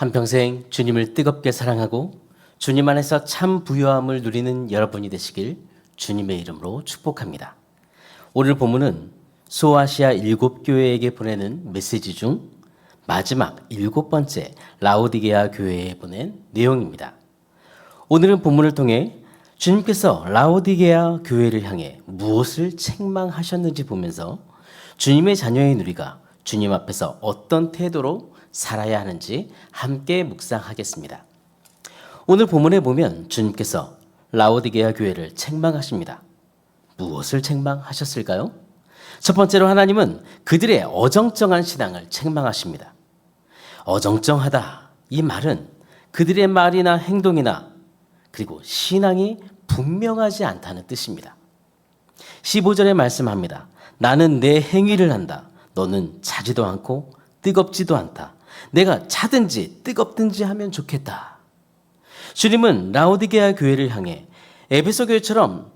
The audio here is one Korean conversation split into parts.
한평생 주님을 뜨겁게 사랑하고 주님 안에서 참 부요함을 누리는 여러분이 되시길 주님의 이름으로 축복합니다. 오늘 본문은 소아시아 일곱 교회에게 보내는 메시지 중 마지막 일곱 번째 라오디게아 교회에 보낸 내용입니다. 오늘은 본문을 통해 주님께서 라오디게아 교회를 향해 무엇을 책망하셨는지 보면서 주님의 자녀인 우리가 주님 앞에서 어떤 태도로 살아야 하는지 함께 묵상하겠습니다. 오늘 본문에 보면 주님께서 라오디게아 교회를 책망하십니다. 무엇을 책망하셨을까요? 첫 번째로 하나님은 그들의 어정쩡한 신앙을 책망하십니다. 어정쩡하다. 이 말은 그들의 말이나 행동이나 그리고 신앙이 분명하지 않다는 뜻입니다. 15절에 말씀합니다. 나는 내 행위를 한다. 너는 차지도 않고 뜨겁지도 않다. 내가 차든지 뜨겁든지 하면 좋겠다. 주님은 라오디게아 교회를 향해 에베소 교회처럼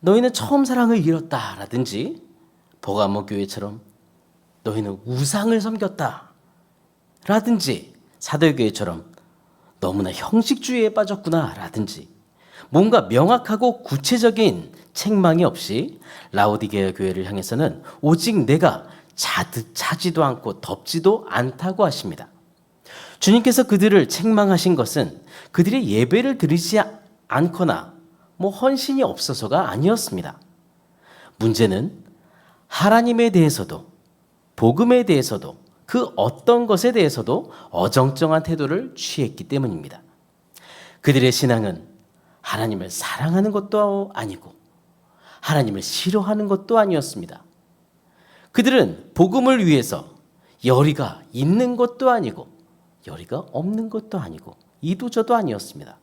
너희는 처음 사랑을 잃었다라든지 보가모 교회처럼 너희는 우상을 섬겼다 라든지 사도교회처럼 너무나 형식주의에 빠졌구나 라든지 뭔가 명확하고 구체적인 책망이 없이 라오디게아 교회를 향해서는 오직 내가 자드, 차지도 않고 덥지도 않다고 하십니다. 주님께서 그들을 책망하신 것은 그들의 예배를 드리지 않거나 뭐 헌신이 없어서가 아니었습니다. 문제는 하나님에 대해서도 복음에 대해서도 그 어떤 것에 대해서도 어정쩡한 태도를 취했기 때문입니다. 그들의 신앙은 하나님을 사랑하는 것도 아니고 하나님을 싫어하는 것도 아니었습니다. 그들은 복음을 위해서 열의가 있는 것도 아니고 열의가 없는 것도 아니고 이도저도 아니었습니다.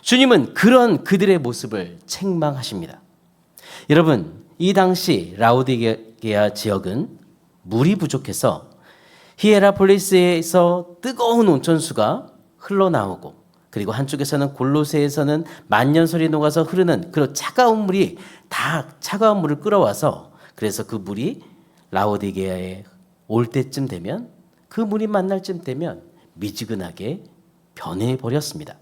주님은 그런 그들의 모습을 책망하십니다. 여러분, 이 당시 라우디게아 지역은 물이 부족해서 히에라폴리스에서 뜨거운 온천수가 흘러나오고 그리고 한쪽에서는 골로새에서는 만년설이 녹아서 흐르는 그 차가운 물이 다 차가운 물을 끌어와서 그래서 그 물이 라오디게아에 올 때쯤 되면 그 물이 만날 쯤 되면 미지근하게 변해 버렸습니다.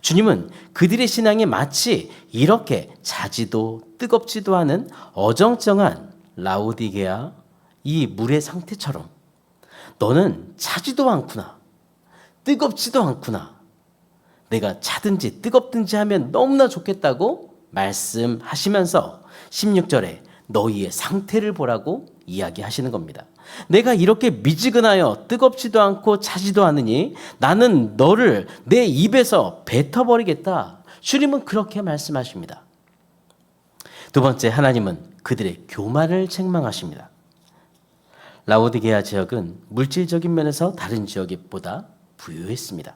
주님은 그들의 신앙이 마치 이렇게 자지도 뜨겁지도 않은 어정쩡한 라오디게아 이 물의 상태처럼 너는 차지도 않구나. 뜨겁지도 않구나. 내가 차든지 뜨겁든지 하면 너무나 좋겠다고 말씀하시면서 16절에 너희의 상태를 보라고 이야기하시는 겁니다. 내가 이렇게 미지근하여 뜨겁지도 않고 차지도 않으니 나는 너를 내 입에서 뱉어버리겠다. 주님은 그렇게 말씀하십니다. 두 번째, 하나님은 그들의 교만을 책망하십니다. 라오디게아 지역은 물질적인 면에서 다른 지역보다 부유했습니다.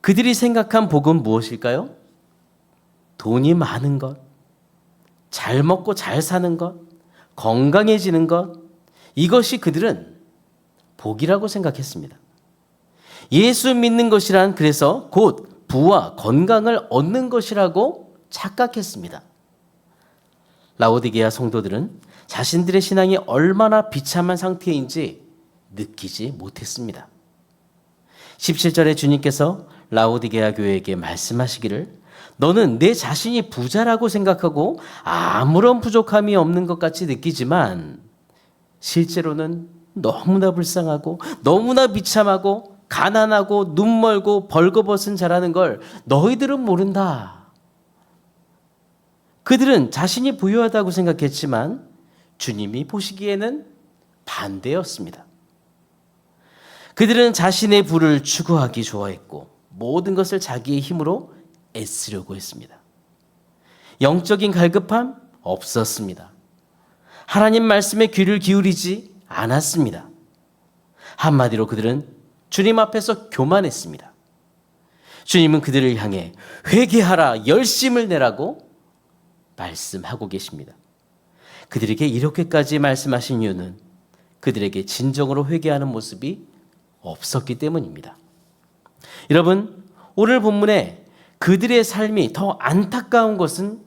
그들이 생각한 복은 무엇일까요? 돈이 많은 것, 잘 먹고 잘 사는 것, 건강해지는 것, 이것이 그들은 복이라고 생각했습니다. 예수 믿는 것이란 그래서 곧 부와 건강을 얻는 것이라고 착각했습니다. 라오디게아 성도들은 자신들의 신앙이 얼마나 비참한 상태인지 느끼지 못했습니다. 17절에 주님께서 라오디게아 교회에게 말씀하시기를 너는 내 자신이 부자라고 생각하고 아무런 부족함이 없는 것 같이 느끼지만 실제로는 너무나 불쌍하고 너무나 비참하고 가난하고 눈멀고 벌거벗은 자라는 걸 너희들은 모른다. 그들은 자신이 부유하다고 생각했지만 주님이 보시기에는 반대였습니다. 그들은 자신의 부를 추구하기 좋아했고 모든 것을 자기의 힘으로 애쓰려고 했습니다. 영적인 갈급함 없었습니다. 하나님 말씀에 귀를 기울이지 않았습니다. 한마디로 그들은 주님 앞에서 교만했습니다. 주님은 그들을 향해 회개하라, 열심을 내라고 말씀하고 계십니다. 그들에게 이렇게까지 말씀하신 이유는 그들에게 진정으로 회개하는 모습이 없었기 때문입니다. 여러분, 오늘 본문에 그들의 삶이 더 안타까운 것은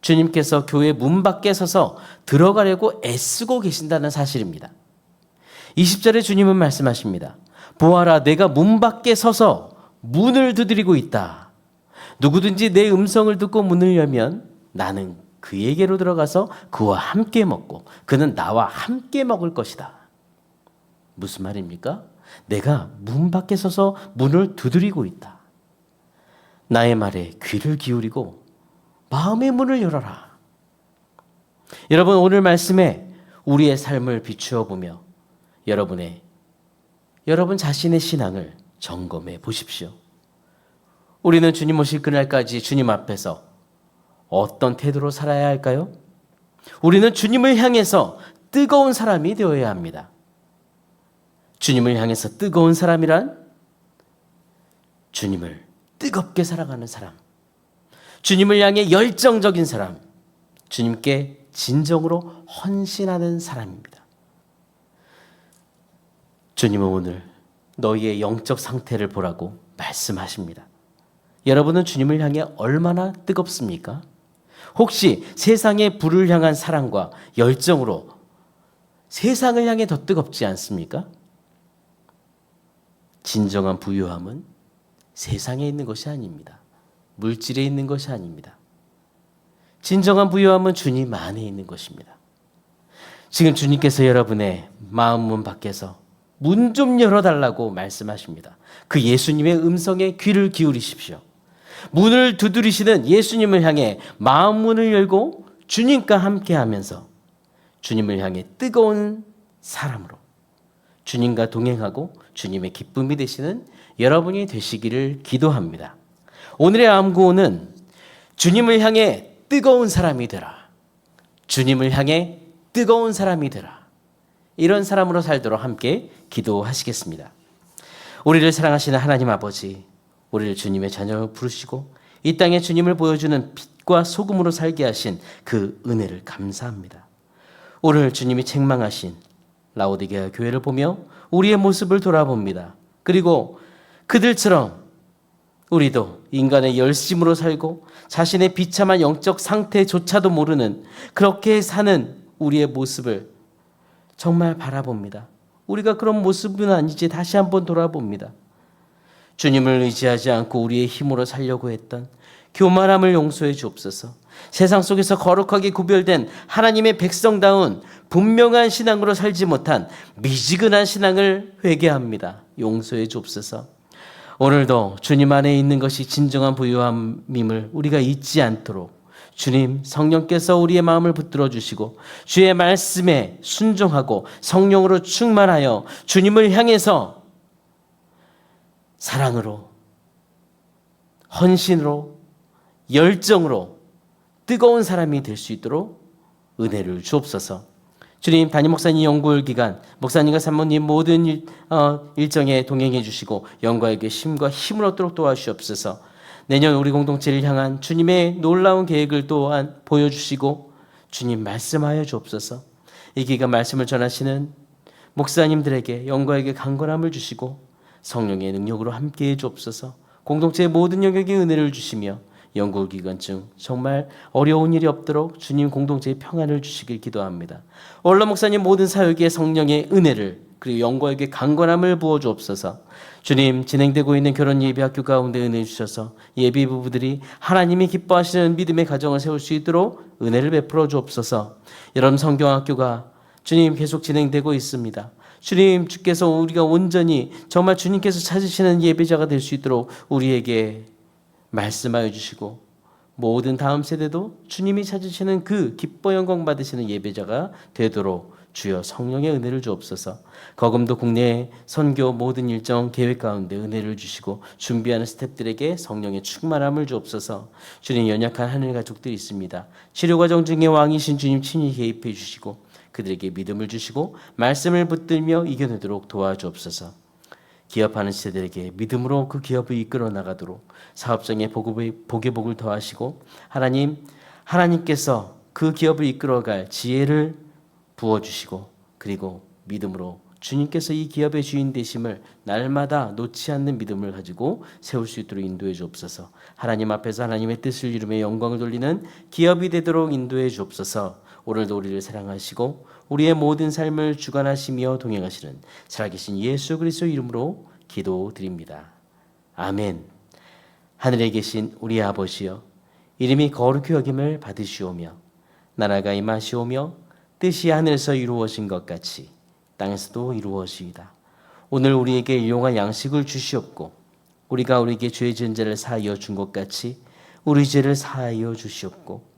주님께서 교회 문 밖에 서서 들어가려고 애쓰고 계신다는 사실입니다. 20절에 주님은 말씀하십니다. 보아라, 내가 문 밖에 서서 문을 두드리고 있다. 누구든지 내 음성을 듣고 문을 열면 나는 그에게로 들어가서 그와 함께 먹고 그는 나와 함께 먹을 것이다. 무슨 말입니까? 내가 문 밖에 서서 문을 두드리고 있다. 나의 말에 귀를 기울이고 마음의 문을 열어라. 여러분 오늘 말씀에 우리의 삶을 비추어 보며 여러분의 여러분 자신의 신앙을 점검해 보십시오. 우리는 주님 오실 그날까지 주님 앞에서 어떤 태도로 살아야 할까요? 우리는 주님을 향해서 뜨거운 사람이 되어야 합니다. 주님을 향해서 뜨거운 사람이란 주님을 뜨겁게 사랑하는 사람, 주님을 향해 열정적인 사람, 주님께 진정으로 헌신하는 사람입니다. 주님은 오늘 너희의 영적 상태를 보라고 말씀하십니다. 여러분은 주님을 향해 얼마나 뜨겁습니까? 혹시 세상의 불을 향한 사랑과 열정으로 세상을 향해 더 뜨겁지 않습니까? 진정한 부유함은 세상에 있는 것이 아닙니다. 물질에 있는 것이 아닙니다. 진정한 부유함은 주님 안에 있는 것입니다. 지금 주님께서 여러분의 마음 문 밖에서 문 좀 열어달라고 말씀하십니다. 그 예수님의 음성에 귀를 기울이십시오. 문을 두드리시는 예수님을 향해 마음 문을 열고 주님과 함께 하면서 주님을 향해 뜨거운 사람으로 주님과 동행하고 주님의 기쁨이 되시는 여러분이 되시기를 기도합니다. 오늘의 암구호는 주님을 향해 뜨거운 사람이 되라. 주님을 향해 뜨거운 사람이 되라. 이런 사람으로 살도록 함께 기도하시겠습니다. 우리를 사랑하시는 하나님 아버지, 우리를 주님의 자녀로 부르시고 이 땅에 주님을 보여주는 빛과 소금으로 살게 하신 그 은혜를 감사합니다. 오늘 주님이 책망하신 라오디게아 교회를 보며 우리의 모습을 돌아봅니다. 그리고 그들처럼 우리도 인간의 열심으로 살고 자신의 비참한 영적 상태조차도 모르는 그렇게 사는 우리의 모습을 정말 바라봅니다. 우리가 그런 모습은 아니지 다시 한번 돌아봅니다. 주님을 의지하지 않고 우리의 힘으로 살려고 했던 교만함을 용서해 주옵소서. 세상 속에서 거룩하게 구별된 하나님의 백성다운 분명한 신앙으로 살지 못한 미지근한 신앙을 회개합니다. 용서해 주옵소서. 오늘도 주님 안에 있는 것이 진정한 부유함임을 우리가 잊지 않도록 주님 성령께서 우리의 마음을 붙들어 주시고 주의 말씀에 순종하고 성령으로 충만하여 주님을 향해서 사랑으로 헌신으로 열정으로 뜨거운 사람이 될 수 있도록 은혜를 주옵소서. 주님 담임 목사님 연구일 기간 목사님과 사모님 모든 일, 어, 일정에 동행해 주시고 영광에게 심과 힘을 얻도록 도와주시옵소서. 내년 우리 공동체를 향한 주님의 놀라운 계획을 또한 보여주시고 주님 말씀하여 주옵소서. 이 기간 말씀을 전하시는 목사님들에게 영광에게 강건함을 주시고 성령의 능력으로 함께해 주옵소서. 공동체의 모든 영역에 은혜를 주시며 연구 기간 중 정말 어려운 일이 없도록 주님 공동체의 평안을 주시길 기도합니다. 올라 목사님 모든 사역에 성령의 은혜를 그리고 영광에게 강건함을 부어 주옵소서. 주님 진행되고 있는 결혼 예비 학교 가운데 은혜 주셔서 예비 부부들이 하나님이 기뻐하시는 믿음의 가정을 세울 수 있도록 은혜를 베풀어 주옵소서. 여러분 성경 학교가 주님 계속 진행되고 있습니다. 주님 주께서 우리가 온전히 정말 주님께서 찾으시는 예배자가 될 수 있도록 우리에게 말씀하여 주시고 모든 다음 세대도 주님이 찾으시는 그 기뻐 영광 받으시는 예배자가 되도록 주여 성령의 은혜를 주옵소서. 거금도 국내 선교 모든 일정 계획 가운데 은혜를 주시고 준비하는 스탭들에게 성령의 충만함을 주옵소서. 주님 연약한 하늘 가족들이 있습니다. 치료 과정 중에 왕이신 주님 친히 개입해 주시고 그들에게 믿음을 주시고 말씀을 붙들며 이겨내도록 도와주옵소서. 기업하는 시대들에게 믿음으로 그 기업을 이끌어 나가도록 사업장의 복의, 복의 복을 더하시고 하나님 하나님께서 그 기업을 이끌어갈 지혜를 부어주시고 그리고 믿음으로 주님께서 이 기업의 주인 되심을 날마다 놓지 않는 믿음을 가지고 세울 수 있도록 인도해 주옵소서. 하나님 앞에서 하나님의 뜻을 이루며 영광을 돌리는 기업이 되도록 인도해 주옵소서. 오늘도 우리를 사랑하시고 우리의 모든 삶을 주관하시며 동행하시는 살아계신 예수 그리스도 이름으로 기도드립니다. 아멘. 하늘에 계신 우리 아버지여 이름이 거룩히 여김을 받으시오며 나라가 임하시오며 뜻이 하늘에서 이루어진 것 같이 땅에서도 이루어지이다. 오늘 우리에게 일용할 양식을 주시옵고 우리가 우리에게 죄 지은 자를 사하여 준 것 같이 우리 죄를 사하여 주시옵고